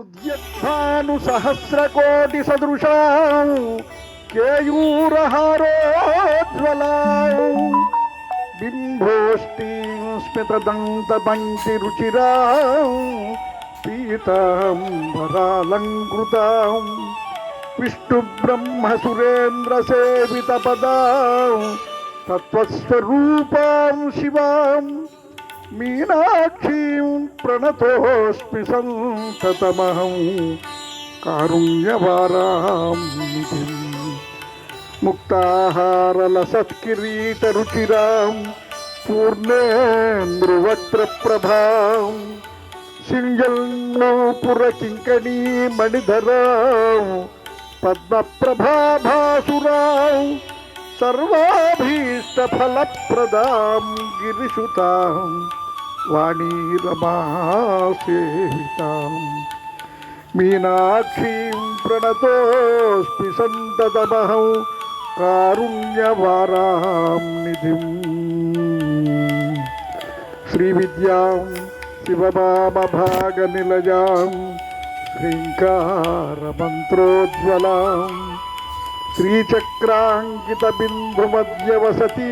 उद्यत्थानुसहस्रकोटिसदृशा केयूरहारोज्ज्वलाौ। बिम्भोष्टीं स्मितदन्तपङ्क्तिरुचिरां पीताम्बरालङ्कृतां विष्णुब्रह्मसुरेन्द्रसेवितपदां तत्त्वस्वरूपां शिवाम्। మీనాక్షీం ప్రణతోస్మి సంతతమహం కారుణ్యవారాం ముక్తాహారలసత్కిరీటరుచిరాం పూర్ణేంద్రువక్త్రప్రభాం సింజల్నోపురకింకణీ మణిధరాం పద్మప్రభాభాసురాం సర్వాభీష్టఫలప్రదాం గిరిషుతాం వాణీరమాసేహితాం మీనాక్షీం ప్రణతోస్మి సంతతమహం కారుణ్యవారాం నిధిం శ్రీవిద్యాం శివమామభాగనిలయాం శ్రీంకారమంత్రోజ్వలాం శ్రీచక్రాంకిత బిందు మధ్యవసతి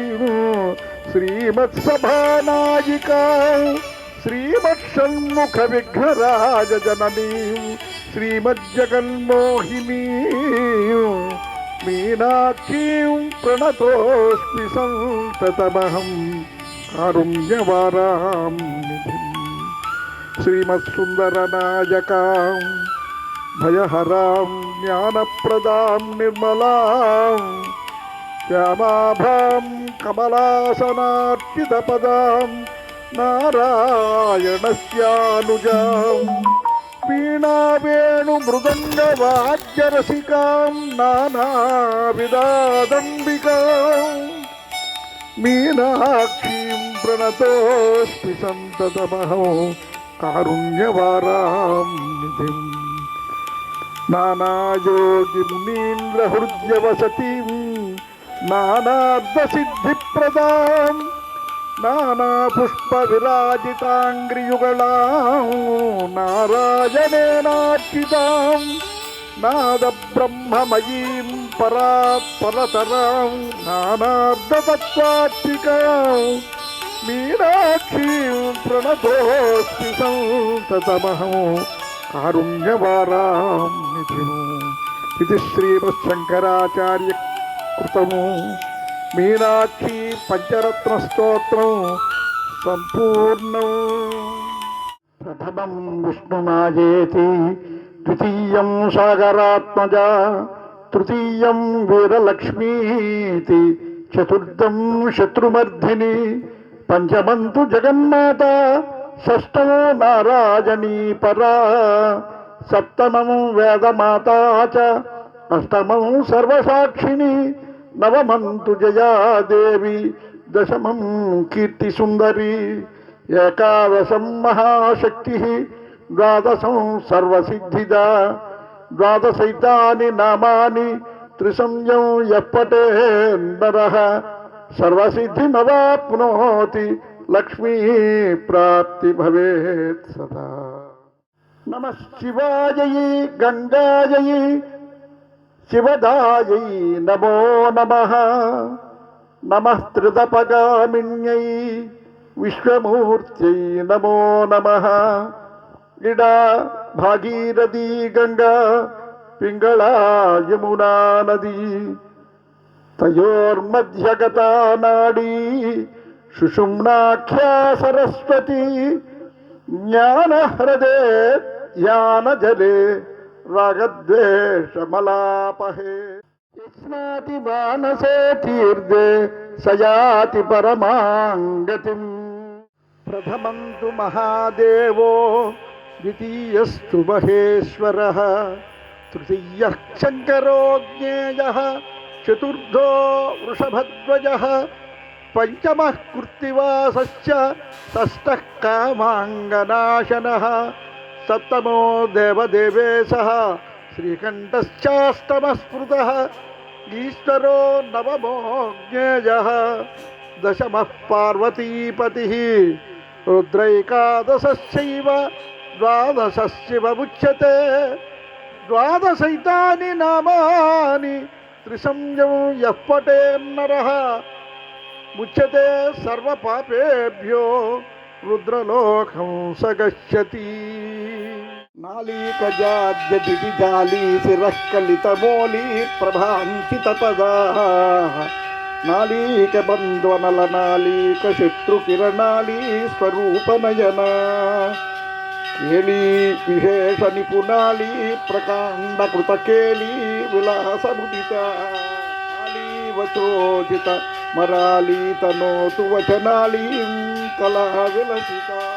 శ్రీమత్సభానాయికా శ్రీమత్షణ్ముఖ విఘ్నరాజ జననీ శ్రీమజ్జగన్మోహినీ మీనాక్షీం భయహరాం జ్ఞానప్రదాం నిర్మలాం శ్యామాభాం కమలాసనార్చితపదాం నారాయణస్యానుజాం వీణావేణు మృదంగవాద్యరసికాం నానావిదాదంబికాం మీనాక్షీం ప్రణతోస్మి సంతతమహం కారుణ్యవారాం నిధిం నానాయోగిమునీంద్రహృద్యవసతిం నానార్ధసిద్ధిప్రదాం నానాపుష్పవిరాజితాంగ్రియుగళాం నారాయణేనార్చితాం నాదబ్రహ్మమయీం పరా పరతరాం నానార్ధతత్వాత్మికాం మీనాక్షీం ప్రణతోస్తి సంతతమహం. కారుణ్యవారాం నిధిము ఇది శ్రీమశంకరాచార్య కృతము. మీనాక్షి పంచరత్న స్తోత్రం సంపూర్ణం. ప్రథమం విష్ణుమాయేతి ద్వితీయం సాగరాత్మజ తృతీయం వీరలక్ష్మీతి చతుర్థం శత్రుమర్ధిని పంచమంతు జగన్మాత షష్టమో నారాయణీ పరా. సప్తమం వేదమాత అష్టమం సర్వసాక్షిణి నవమంతు జయాదేవి. దశమం కీర్తిసుందరి. ఏకాదశం మహాశక్తి ద్వాదశం సర్వసిద్ధిద. ద్వాదశైతాని నామాని త్రిసంయం ఎప్పటే నర. సర్వసిద్ధి నవాప్నోతి लक्ष्मी प्राप्ति भवे सदा। नम शिवाय गङ्गायै शिवदाय नमो नम। नम त्रिदपगामिन्यै विश्वमूर्त नमो नम। इडा, भागीरथी, गंगा, पिंगला, यमुना नदी, तयोर्मध्यगता नाडी सुषुम्नाख्या सरस्वती, ज्ञानहृदे जले रागद्वेशमलापहे कृष्णाति मानसे तीर्दे सजाति परमाङ्गतिम्। प्रथमं तु महादेवो, द्वितीयस्तु महेश्वरः, तृतीयः शङ्करो ज्ञेयः, चतुर्थो वृषभध्वजः పంచమ కృత్తివాసశ్చ షష్టः కామాంగనాశనः సప్తమో దేవదేవేశ శ్రీకంఠశ్చాష్టమస్మృతः ఈశ్వరో నవమో జ్ఞేయ దశమ పార్వతీపతి రుద్రైకాదశైవ ద్వాదశివముచ్యతే ద్వాదశైతాని నామాని త్రిసంయం యః పటేన్నరః ముచ్యతే సర్వపాపేభ్యో రుద్రలోకం సగచ్చతి నాళీకజాద్యదితి జాలీ శిరఃకలితమూలీ ప్రభాంకిత పదా నాళీక బంధ్వనల నాళీక శత్రు కిరణాళీ స్వరూపనయన కేళీ విశేష నిపుణాళీ ప్రకాండ మరాళీ తనోతు వచనాళీం కళా విలసిత.